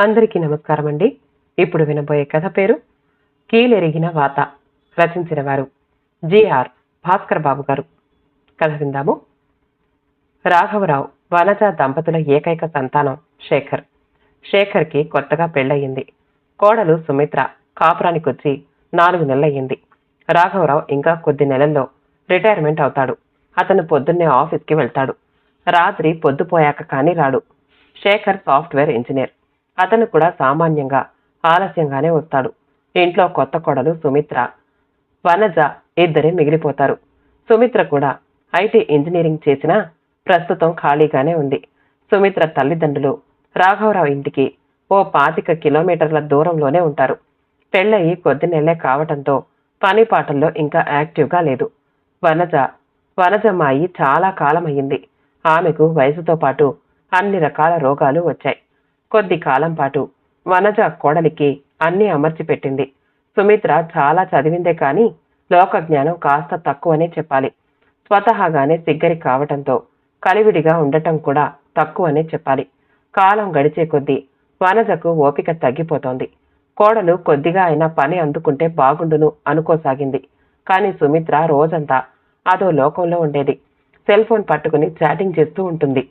అందరికీ నమస్కారం అండి ఇప్పుడు వినబోయే కథ పేరు కీలెరిగిన వాత రచించిన వారు జిఆర్ భాస్కర్ బాబు గారు. కథ విందాము. రాఘవరావు వనజ దంపతుల ఏకైక సంతానం శేఖర్. శేఖర్కి కొత్తగా పెళ్ళయింది. కోడలు సుమిత్ర కాపురానికి వచ్చి నాలుగు నెలలయ్యింది. రాఘవరావు ఇంకా కొద్ది నెలల్లో రిటైర్మెంట్ అవుతాడు. అతను పొద్దున్నే ఆఫీస్కి వెళ్తాడు. రాత్రి పొద్దుపోయాక కానీ రాడు. Shekhar software engineer. అతను కూడా సామాన్యంగా ఆలస్యంగానే వస్తాడు. ఇంట్లో కొత్త కొడలు సుమిత్ర. వనజ ఇద్దరే మిగిలిపోతారు. సుమిత్ర కూడా ఐటీ ఇంజనీరింగ్ చేసినా ప్రస్తుతం ఖాళీగానే ఉంది. సుమిత్ర తల్లిదండ్రులు రాఘవరావు ఇంటికి ఓ పాతిక కిలోమీటర్ల దూరంలోనే ఉంటారు. పెళ్ళయి కొద్ది నెలలే కావటంతో పని పాటల్లో ఇంకా యాక్టివ్గా లేదు. వనజ వనజమ్మాయి చాలా కాలం అయ్యింది ఆమెకు వయసుతో పాటు అన్ని రకాల రోగాలు వచ్చాయి. కొద్ది కాలం పాటు వనజ కోడలికి అన్నీ అమర్చిపెట్టింది. సుమిత్ర చాలా చదివిందే కానీ లోక జ్ఞానం కాస్త తక్కువనే చెప్పాలి. స్వతహాగానే సిగ్గరి కావటంతో కలివిడిగా ఉండటం కూడా తక్కువనే చెప్పాలి. కాలం గడిచే కొద్దీ వనజకు ఓపిక తగ్గిపోతోంది. కోడలు కొద్దిగా అయినా పని అందుకుంటే బాగుండును అనుకోసాగింది. కానీ సుమిత్ర రోజంతా అదో లోకంలో ఉండేది. సెల్ ఫోన్ పట్టుకుని చాటింగ్ చేస్తూ ఉంటుంది.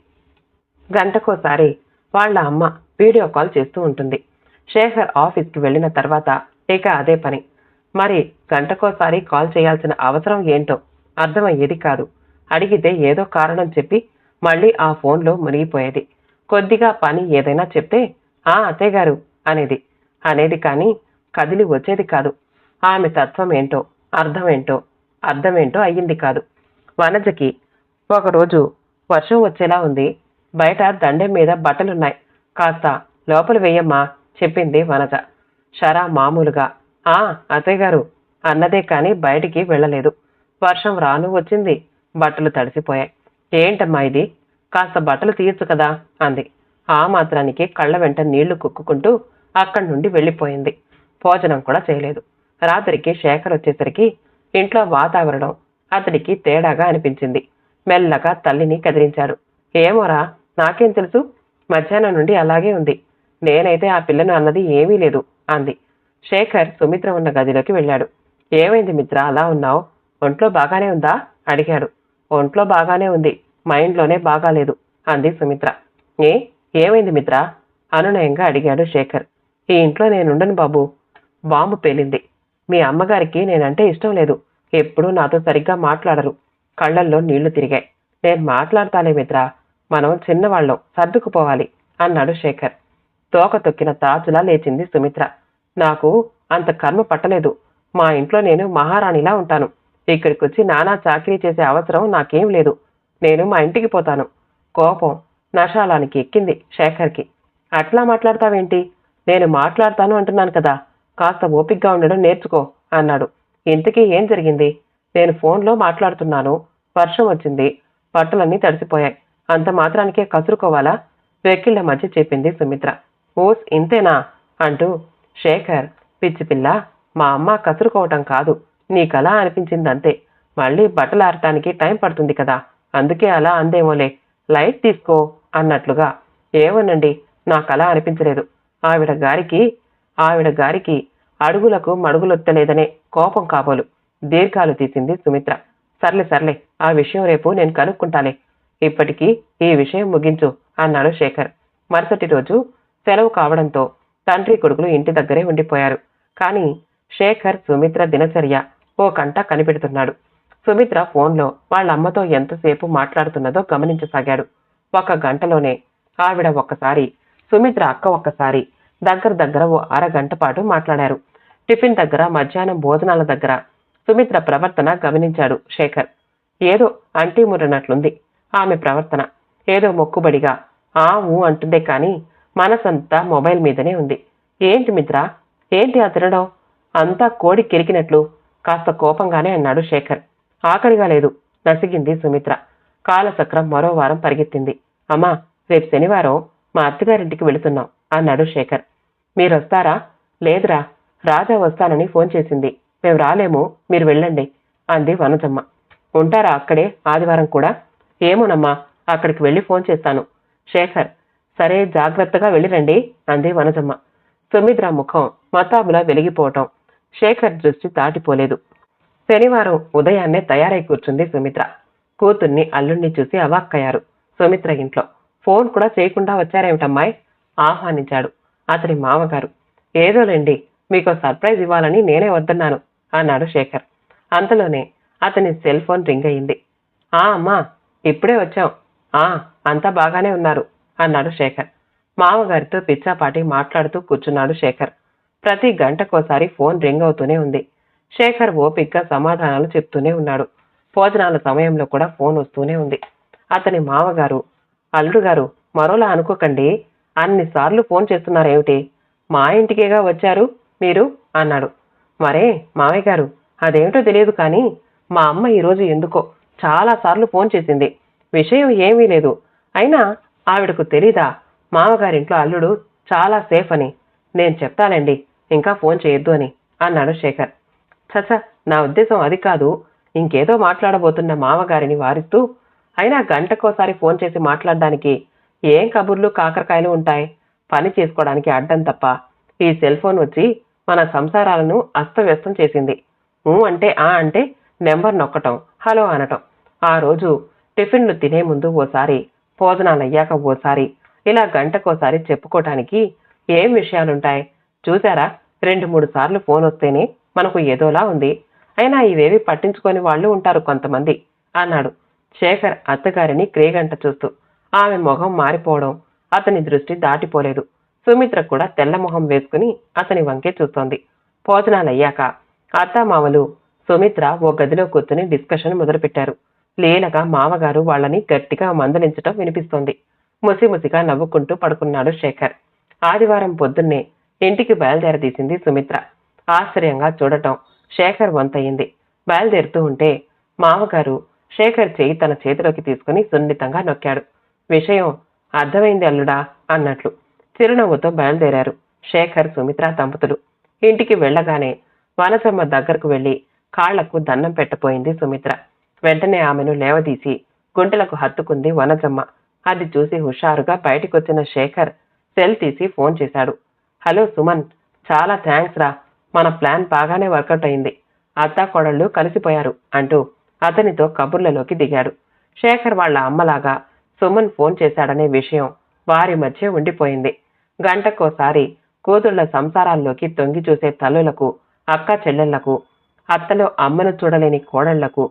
గంటకోసారి వాళ్ళ అమ్మ వీడియో కాల్ చేస్తూ ఉంటుంది. శేఖర్ ఆఫీస్కి వెళ్ళిన తర్వాత ఇక అదే పని. మరి గంటకోసారి కాల్ చేయాల్సిన అవసరం ఏంటో అర్థమయ్యేది కాదు. అడిగితే ఏదో కారణం చెప్పి మళ్ళీ ఆ ఫోన్లో మునిగిపోయేది. కొద్దిగా పని ఏదైనా చెప్తే ఆ అత్తయ్య గారు అనేది. అనేది కానీ కదిలి వచ్చేది కాదు. ఆమె తత్వం ఏంటో అర్థమేంటో అర్థమేంటో అయ్యింది కాదు. వనజకి ఒకరోజు వర్షం వచ్చేలా ఉంది. బయట దండెం మీద బట్టలున్నాయి. కాస్త లోపల వెయ్యమ్మా చెప్పింది వనజ. షరా మామూలుగా. ఆ అత్తయ్య గారు అన్నదే కాని బయటికి వెళ్ళలేదు. వర్షం రాను వచ్చింది బట్టలు తడిసిపోయాయి. ఏంటమ్మా ఇది? కాస్త బట్టలు తీయచ్చు కదా అంది. ఆ మాత్రానికి కళ్ళ వెంట నీళ్ళు కుక్కుకుంటూ అక్కడి నుండి వెళ్ళిపోయింది. భోజనం కూడా చేయలేదు. రాత్రికి శేఖర్ వచ్చేసరికి ఇంట్లో వాతావరణం అతడికి తేడాగా అనిపించింది. మెల్లగా తల్లిని కదిలించాడు. ఏమోరా నాకేం తెలుసు? మధ్యాహ్నం నుండి అలాగే ఉంది. నేనైతే ఆ పిల్లను అన్నది ఏమీ లేదు అంది. శేఖర్ సుమిత్ర ఉన్న గదిలోకి వెళ్ళాడు. ఏమైంది మిత్ర అలా ఉన్నావు? ఒంట్లో బాగానే ఉందా? అడిగాడు. ఒంట్లో బాగానే ఉంది. మైండ్లోనే బాగాలేదు అంది సుమిత్ర. ఏ ఏమైంది మిత్ర? అనునయంగా అడిగాడు శేఖర్. ఈ ఇంట్లో నేనుండను బాబు. బాంబు పేలింది. మీ అమ్మగారికి నేనంటే ఇష్టం లేదు. ఎప్పుడూ నాతో సరిగ్గా మాట్లాడరు. కళ్ళల్లో నీళ్ళు తిరిగాయి. నేను మాట్లాడతానే మిత్ర. మనం చిన్నవాళ్ళం సర్దుకుపోవాలి అన్నాడు శేఖర్. తోక తొక్కిన తాచులా లేచింది సుమిత్ర. నాకు అంత కర్మ పట్టలేదు. మా ఇంట్లో నేను మహారాణిలా ఉంటాను. ఇక్కడికి వచ్చి నానా చాకరీ చేసే అవసరం నాకేం లేదు. నేను మా ఇంటికి పోతాను. కోపం నషాలానికి ఎక్కింది శేఖర్కి. అట్లా మాట్లాడతావేంటి? నేను మాట్లాడతాను అంటున్నాను కదా. కాస్త ఓపిక్గా ఉండడం నేర్చుకో అన్నాడు. ఇంతకీ ఏం జరిగింది? నేను ఫోన్లో మాట్లాడుతున్నాను. వర్షం వచ్చింది. బట్టలన్నీ తడిసిపోయాయి. అంత మాత్రానికే కసురుకోవాలా? వెక్కిళ్ళ మధ్య చెప్పింది సుమిత్ర. ఓస్ ఇంతేనా? అంటూ శేఖర్ పిచ్చిపిల్ల మా అమ్మ కసురుకోవటం కాదు. నీకలా అనిపించింది అంతే మళ్ళీ బట్టలు ఆరటానికి టైం పడుతుంది కదా. అందుకే అలా అందేమోలే. లైట్ తీసుకో అన్నట్లుగా. ఏమోనండి నాకు అలా అనిపించలేదు. ఆవిడ గారికి ఆవిడ గారికి అడుగులకు మడుగులొత్తలేదనే కోపం కాబోలు. దీర్ఘాలు తీసింది సుమిత్ర. సర్లే సర్లే ఆ విషయం రేపు నేను కనుక్కుంటాలే. ఇప్పటికీ ఈ విషయం ముగించు అన్నాడు శేఖర్. మరుసటి రోజు సెలవు కావడంతో తండ్రి కొడుకులు ఇంటి దగ్గరే ఉండిపోయారు. కానీ శేఖర్ సుమిత్ర దినచర్య ఓ కంట కనిపెడుతున్నాడు. సుమిత్ర ఫోన్లో వాళ్ళ అమ్మతో ఎంతసేపు మాట్లాడుతున్నదో గమనించసాగాడు. ఒక గంటలోనే ఆవిడ ఒక్కసారి సుమిత్ర అక్క ఒక్కసారి దగ్గర దగ్గర ఓ అరగంట పాటు మాట్లాడారు. టిఫిన్ దగ్గర మధ్యాహ్నం భోజనాల దగ్గర సుమిత్ర ప్రవర్తన గమనించాడు శేఖర్. ఏదో అంటీ మురనట్లుంది. ఆమె ప్రవర్తన. ఏదో మొక్కుబడిగా. ఆవు అంటుందే కానీ మనసంతా మొబైల్ మీదనే ఉంది. ఏంటి మిత్ర? ఏంటి ఆ తినడం? అంతా కోడి కిరికినట్లు. కాస్త కోపంగానే అన్నాడు శేఖర్. ఆకలిగా లేదు. నసిగింది సుమిత్ర. కాలచక్రం మరో వారం పరిగెత్తింది. అమ్మా రేపు శనివారం మా అత్తగారింటికి వెళుతున్నాం అన్నాడు శేఖర్. మీరొస్తారా? లేదురా. రాజా వస్తానని ఫోన్ చేసింది. మేము రాలేము. మీరు వెళ్ళండి. అంది వనజమ్మ. ఉంటారా అక్కడే? ఆదివారం కూడా? ఏమోనమ్మా అక్కడికి వెళ్ళి ఫోన్ చేస్తాను. శేఖర్ సరే జాగ్రత్తగా వెళ్ళిరండి అంది వనజమ్మ. సుమిత్ర ముఖం మతాబులా వెలిగిపోవటం. శేఖర్ దృష్టి దాటిపోలేదు. శనివారం ఉదయాన్నే తయారై కూర్చుంది సుమిత్ర. కూతుర్ని అల్లుణ్ణి చూసి అవాక్కయ్యారు సుమిత్ర ఇంట్లో. ఫోన్ కూడా చేయకుండా వచ్చారేమిటమ్మాయి? ఆహ్వానించాడు అతని మామగారు. ఏదోలేండి మీకు సర్ప్రైజ్ ఇవ్వాలని నేనే వద్దన్నాను అన్నాడు శేఖర్. అంతలోనే అతని సెల్ ఫోన్ రింగ్ అయింది. ఆ అమ్మా ఇప్పుడే వచ్చాం. ఆ అంతా బాగానే ఉన్నారు అన్నాడు శేఖర్. మామగారితో పిచ్చాపాటి మాట్లాడుతూ కూర్చున్నాడు శేఖర్. ప్రతి గంటకోసారి ఫోన్ రింగ్ అవుతూనే ఉంది. శేఖర్ ఓపిక్గా సమాధానాలు చెప్తూనే ఉన్నాడు. భోజనాల సమయంలో కూడా ఫోన్ వస్తూనే ఉంది. అతని మామగారు అల్లుడు గారు మరోలా అనుకోకండి అన్నిసార్లు ఫోన్ చేస్తున్నారేమిటి? మా ఇంటికేగా వచ్చారు మీరు? అన్నాడు. మరే మామయ్య గారు అదేమిటో తెలియదు కానీ మా అమ్మ ఈరోజు ఎందుకో చాలా సార్లు ఫోన్ చేసింది. విషయం ఏమీ లేదు. అయినా ఆవిడకు తెలీదా మామగారింట్లో అల్లుడు చాలా సేఫ్ అని. నేను చెప్తానండి ఇంకా ఫోన్ చేయొద్దు అని అన్నాడు శేఖర్. చచ నా ఉద్దేశం అది కాదు. ఇంకేదో మాట్లాడబోతున్న మామగారిని వారిస్తూ అయినా గంటకోసారి ఫోన్ చేసి మాట్లాడడానికి ఏం కబుర్లు కాకరకాయలు ఉంటాయి? పని చేసుకోవడానికి అడ్డం తప్ప. ఈ సెల్ ఫోన్ వచ్చి మన సంసారాలను అస్తవ్యస్తం చేసింది. ఊ అంటే ఆ అంటే నెంబర్ నొక్కటం హలో అనటం. ఆ రోజు టిఫిన్లు తినే ముందు ఓసారి భోజనాలు అయ్యాక ఓసారి ఇలా గంటకోసారి చెప్పుకోవటానికి ఏం విషయాలుంటాయి? చూసారా రెండు మూడు సార్లు ఫోన్ వస్తేనే మనకు ఏదోలా ఉంది. అయినా ఇవేవి పట్టించుకొని వాళ్ళు ఉంటారు కొంతమంది అన్నాడు శేఖర్ అత్తగారిని క్రేగంట చూస్తూ. ఆమె మొహం మారిపోవడం అతని దృష్టి దాటిపోలేదు. సుమిత్ర కూడా తెల్ల మొహం వేసుకుని అతని వంకే చూస్తోంది. భోజనాలయ్యాక అత్తామామలు సుమిత్ర ఓ గదిలో కూర్చుని డిస్కషన్ మొదలుపెట్టారు. లేనగా మామగారు వాళ్ళని గట్టిగా మందలించటం వినిపిస్తోంది. ముసిముసిగా నవ్వుకుంటూ పడుకున్నాడు శేఖర్. ఆదివారం పొద్దున్నే ఇంటికి బయలుదేరదీసింది సుమిత్ర. ఆశ్చర్యంగా చూడటం శేఖర్ వంతయింది. బయలుదేరుతూ ఉంటే మామగారు శేఖర్ చేయి తన చేతిలోకి తీసుకుని సున్నితంగా నొక్కాడు. విషయం అర్థమైంది అల్లుడా అన్నట్లు చిరునవ్వుతో బయలుదేరారు శేఖర్ సుమిత్ర దంపతులు. ఇంటికి వెళ్ళగానే వనసమ్మ దగ్గరకు వెళ్ళి కాళ్ళకు దండం పెట్టపోయింది సుమిత్ర. వెంటనే ఆమెను లేవదీసి గుంటలకు హత్తుకుంది వనజమ్మ. అది చూసి హుషారుగా బయటికొచ్చిన శేఖర్ సెల్ తీసి ఫోన్ చేశాడు. హలో సుమన్ చాలా థ్యాంక్స్ రా. మన ప్లాన్ బాగానే వర్కౌట్ అయింది. అత్తా కోడళ్ళు కలిసిపోయారు అంటూ అతనితో కబుర్లలోకి దిగాడు. శేఖర్ వాళ్ళ అమ్మలాగా సుమన్ ఫోన్ చేశాడనే విషయం వారి మధ్య ఉండిపోయింది. గంటకోసారి కూతుళ్ళ సంసారాల్లోకి తొంగి చూసే తల్లులకు అక్క చెల్లెళ్ళకు అత్తలో అమ్మను చూడలేని కోడళ్ళకు